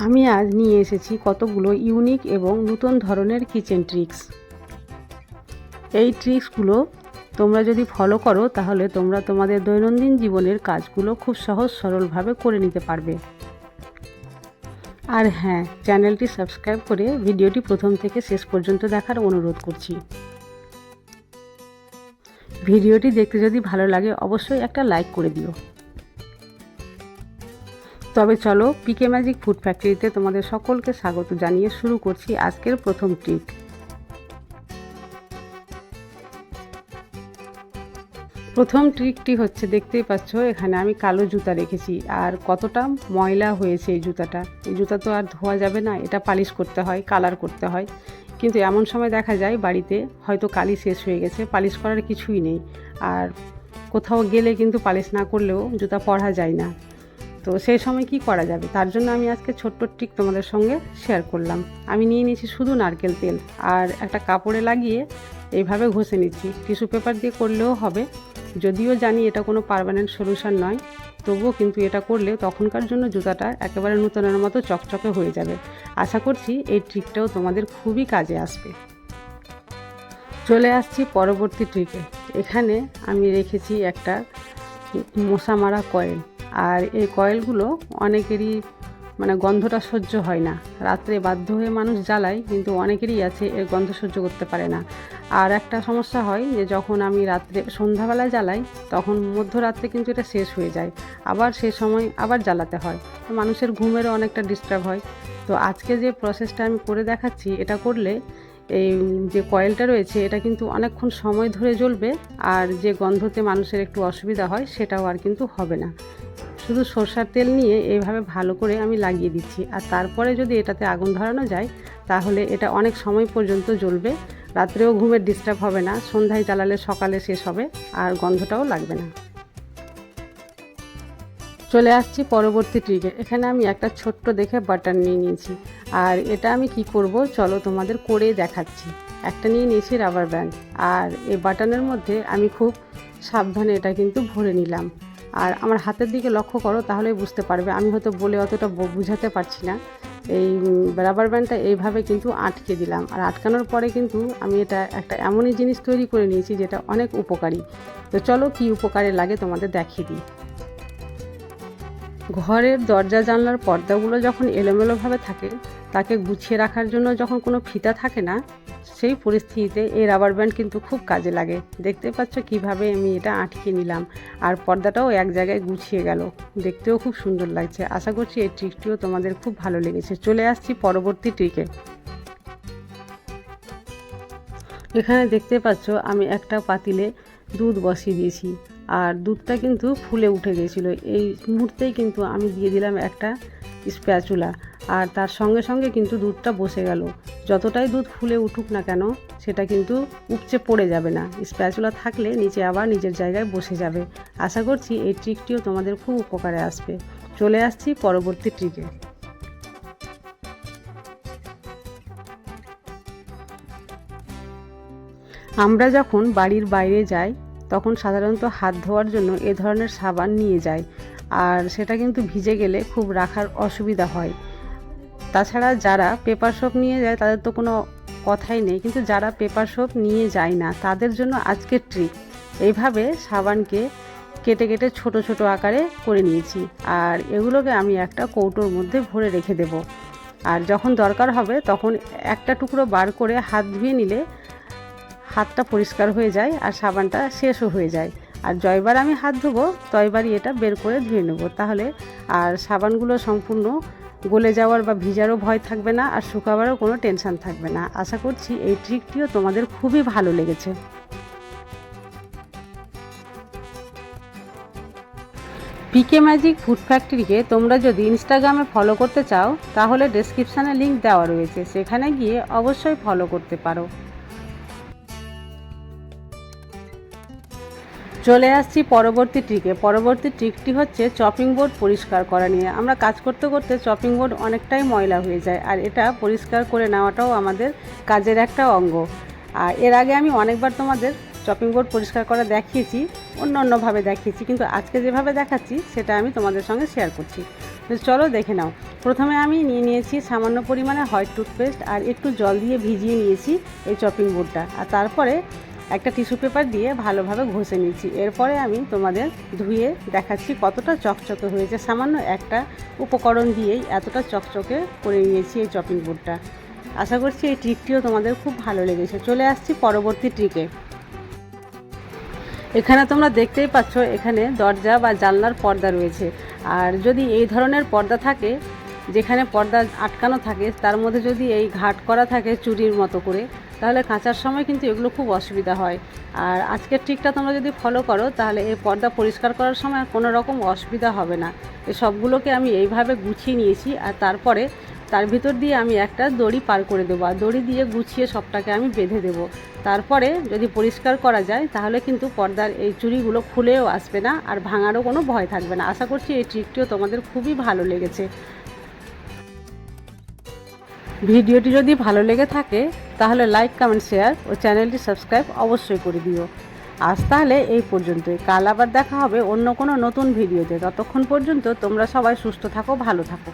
আমি আজ নিয়ে এসেছি কতগুলো ইউনিক এবং নতুন ধরনের কিচেন ট্রিক্স। এই ট্রিক্সগুলো তোমরা যদি ফলো করো, তাহলে তোমরা তোমাদের দৈনন্দিন জীবনের কাজগুলো খুব সহজ সরলভাবে করে নিতে পারবে। আর হ্যাঁ চ্যানেলটি সাবস্ক্রাইব করে ভিডিওটি প্রথম থেকে শেষ পর্যন্ত দেখার অনুরোধ করছি। ভিডিওটি দেখতে যদি ভালো লাগে, অবশ্যই একটা লাইক করে দিও। তবে চলো পিকে ম্যাজিক ফুড ফ্যাক্টরিতে তোমাদের সকলকে স্বাগত জানিয়ে শুরু করছি আজকের প্রথম ট্রিক প্রথম ট্রিকটি হচ্ছে, দেখতেই পাচ্ছ, এখানে আমি কালো জুতা রেখেছি। আর কতটা ময়লা হয়েছে এই জুতাটা? এই জুতা তো আর ধোয়া যাবে না, এটা পালিশ করতে হয় কালার করতে হয়। কিন্তু এমন সময় দেখা যায়, বাড়িতে হয়তো কালি শেষ হয়ে গেছে, পালিশ করার কিছুই নেই। আর কোথাও গেলে কিন্তু পালিশ না করলেও জুতা পরা যায় না। তো সেই সময় কি করা যাবে? তার জন্য আমি আজকে ছোট্ট ট্রিক তোমাদের সঙ্গে শেয়ার করলাম। আমি নিয়ে নিয়েছি শুধু নারকেল তেল আর একটা কাপড়ে লাগিয়ে এইভাবে ঘষে নিচ্ছি। টিস্যু পেপার দিয়ে করলেও হবে। যদিও জানি এটা কোনো পারমানেন্ট সলিউশন নয়, তবুও কিন্তু এটা করলে তখনকার জন্য জুতাটা একেবারে নূতনের মতো চকচকে হয়ে যাবে। আশা করছি এই ট্রিকটাও তোমাদের খুবই কাজে আসবে। চলে আসছি পরবর্তী ট্রিকে এখানে আমি রেখেছি একটা মশা মারা কয়েল আর এই কয়েলগুলো অনেকেরই মানে গন্ধটা সহ্য হয় না। রাত্রে বাধ্য হয়ে মানুষ জ্বালায়, কিন্তু অনেকেরই আছে এর গন্ধ সহ্য করতে পারে না। আর একটা সমস্যা হয় যে যখন আমি রাত্রে সন্ধ্যাবেলায় জ্বালাই, তখন মধ্যরাত্রে কিন্তু এটা শেষ হয়ে যায়। আবার সে সময় আবার জ্বালাতে হয়। মানুষের ঘুমেরও অনেকটা ডিস্টার্ব হয়। তো আজকে যে প্রসেসটা আমি করে দেখাচ্ছি, এটা করলে এই যে কয়েলটা রয়েছে, এটা কিন্তু অনেকক্ষণ সময় ধরে জ্বলবে আর যে গন্ধতে মানুষের একটু অসুবিধা হয়, সেটাও আর কিন্তু হবে না। শুধু সরষার তেল নিয়ে এইভাবে ভালো করে আমি লাগিয়ে দিচ্ছি। আর তারপরে যদি এটাতে আগুন ধরানো যায়, তাহলে এটা অনেক সময় পর্যন্ত জ্বলবে। রাত্রেও ঘুমের ডিস্টার্ব হবে না, সন্ধ্যায় জ্বালালে সকালে শেষ হবে, আর গন্ধটাও লাগবে না। চলে আসছি পরবর্তী ট্রিকে এখানে আমি একটা ছোট্ট দেখে বাটার নিয়ে নিয়েছি। আর এটা আমি কি করব? চলো তোমাদের করে দেখাচ্ছি। একটা নিয়ে নিয়েছি রাবার ব্যান্ড আর এই বাটনের মধ্যে আমি খুব সাবধানে এটা কিন্তু ভরে নিলাম। আর আমার হাতের দিকে লক্ষ্য করো তাহলে বুঝতে পারবে। আমি হয়তো বলে অতটা বুঝাতে পারছি না। এই রাবার ব্যান্ডটা এইভাবে কিন্তু আটকে দিলাম। আর আটকানোর পরে কিন্তু আমি এটা একটা এমনই জিনিস তৈরি করে নিয়েছি, যেটা অনেক উপকারী। তো চলো কি উপকারে লাগে তোমাদের দেখিয়ে দিই। ঘরের দরজা জানলার পর্দাগুলো যখন এলোমেলোভাবে থাকে, তাকে গুছিয়ে রাখার জন্য যখন কোনো ফিতা থাকে না, সেই পরিস্থিতিতে এই রাবার ব্যান্ড কিন্তু খুব কাজে লাগে। দেখতে পাচ্ছ কীভাবে আমি এটা আটকে নিলাম। আর পর্দাটাও এক জায়গায় গুছিয়ে গেল। দেখতেও খুব সুন্দর লাগছে। আশা করছি এই ট্রিকটিও তোমাদের খুব ভালো লেগেছে। চলে আসছি পরবর্তী ট্রিকে এখানে দেখতে পাচ্ছ, আমি একটা পাতিলে দুধ বসিয়ে দিয়েছি। আর দুধটা কিন্তু ফুলে উঠে গেছিল। এই মুহূর্তেই কিন্তু আমি দিয়ে দিলাম একটা স্প্যাচুলা। আর তার সঙ্গে সঙ্গে কিন্তু দুধটা বসে গেল। যতটাই দুধ ফুলে উঠুক না কেন, সেটা কিন্তু উপচে পড়ে যাবে না। স্প্যাচুলা থাকলে নিচে আবার নিজের জায়গায় বসে যাবে। আশা করছি এই ট্রিকটিও তোমাদের খুব উপকারে আসবে। চলে আসছি পরবর্তী ট্রিকে। আমরা যখন বাড়ির বাইরে যাই, তখন সাধারণত হাত ধোয়ার জন্য এ ধরনের সাবান নিয়ে যায় আর সেটা কিন্তু ভিজে গেলে খুব রাখার অসুবিধা হয়। তাছাড়া যারা পেপার সোপ নিয়ে যায়, তাদের তো কোনো কথাই নেই, কিন্তু যারা পেপার সোপ নিয়ে যায় না, তাদের জন্য আজকের ট্রিক এইভাবে সাবানকে কেটে কেটে ছোট ছোট আকারে করে নিয়েছি, আর এগুলোকে আমি একটা কৌটোর মধ্যে ভরে রেখে দেব। আর যখন দরকার হবে, তখন একটা টুকরো বার করে হাত ধুয়ে নিলে হাতটা পরিষ্কার হয়ে যায় আর সাবানটা শেষও হয়ে যায়। আর জয়বার আমি হাত ধোবো, তয়বারই এটা বের করে ধুয়ে নেব। তাহলে আর সাবানগুলো সম্পূর্ণ গলে যাওয়ার বা ভিজারও ভয় থাকবে না আর শুকাবারও কোনো টেনশান থাকবে না। আশা করছি এই ট্রিকটিও তোমাদের খুবই ভালো লেগেছে। পিকে ম্যাজিক ফুড ফ্যাক্টরিকে তোমরা যদি ইনস্টাগ্রামে ফলো করতে চাও, তাহলে ডেসক্রিপশানে লিঙ্ক দেওয়া রয়েছে। সেখানে গিয়ে অবশ্যই ফলো করতে পারো। চলে আসছি পরবর্তী ট্রিকে পরবর্তী ট্রিকটি হচ্ছে চপিং বোর্ড পরিষ্কার করা নিয়ে। আমরা কাজ করতে করতে চপিং বোর্ড অনেকটাই ময়লা হয়ে যায়, আর এটা পরিষ্কার করে নেওয়াটাও আমাদের কাজের একটা অঙ্গ। আর এর আগে আমি অনেকবার তোমাদের চপিং বোর্ড পরিষ্কার করা দেখিয়েছি, অন্য অন্যভাবে দেখিয়েছি, কিন্তু আজকে যেভাবে দেখাচ্ছি, সেটা আমি তোমাদের সঙ্গে শেয়ার করছি। তো চলো দেখে নাও। প্রথমে আমি নিয়ে নিয়েছি সামান্য পরিমাণে হোয়াইট টুথপেস্ট আর একটু জল দিয়ে ভিজিয়ে নিয়েছি এই চপিং বোর্ডটা আর তারপরে একটা টিস্যু পেপার দিয়ে ভালোভাবে ঘষে নিচ্ছি। এরপরে আমি তোমাদের ধুয়ে দেখাচ্ছি কতটা চকচকে হয়েছে। সামান্য একটা উপকরণ দিয়েই এতটা চকচকে করে নিয়েছি এই চপিং বোর্ডটা। আশা করছি এই ট্রিকটিও তোমাদের খুব ভালো লেগেছে। চলে আসছি পরবর্তী ট্রিকে। এখানে তোমরা দেখতেই পাচ্ছ, এখানে দরজা বা জানলার পর্দা রয়েছে। আর যদি এই ধরনের পর্দা থাকে, যেখানে পর্দা আটকানো থাকে, তার মধ্যে যদি এই ঘাট করা থাকে চুরির মতো করে তাহলে কাঁচার সময় কিন্তু এগুলো খুব অসুবিধা হয়। আর আজকের ট্রিকটা তোমরা যদি ফলো করো, তাহলে এই পর্দা পরিষ্কার করার সময় কোনো রকম অসুবিধা হবে না। এই সবগুলোকে আমি এইভাবে গুছিয়ে নিয়েছি আর তারপরে তার ভিতর দিয়ে আমি একটা দড়ি পার করে দেবো। আর দড়ি দিয়ে গুছিয়ে সবটাকে আমি বেঁধে দেবো। তারপরে যদি পরিষ্কার করা যায়, তাহলে কিন্তু পর্দার এই চুড়িগুলো খুলেও আসবে না আর ভাঙারও কোনো ভয় থাকবে না। আশা করছি এই ট্রিকটিও তোমাদের খুবই ভালো লেগেছে। ভিডিওটি যদি ভালো লেগে থাকে, তাহলে লাইক কমেন্ট শেয়ার ও চ্যানেলটি সাবস্ক্রাইব অবশ্যই করে দিও। আজ তাহলে এই পর্যন্তই। কাল আবার দেখা হবে অন্য কোনো নতুন ভিডিওতে। ততক্ষণ পর্যন্ত তোমরা সবাই সুস্থ থাকো, ভালো থাকো।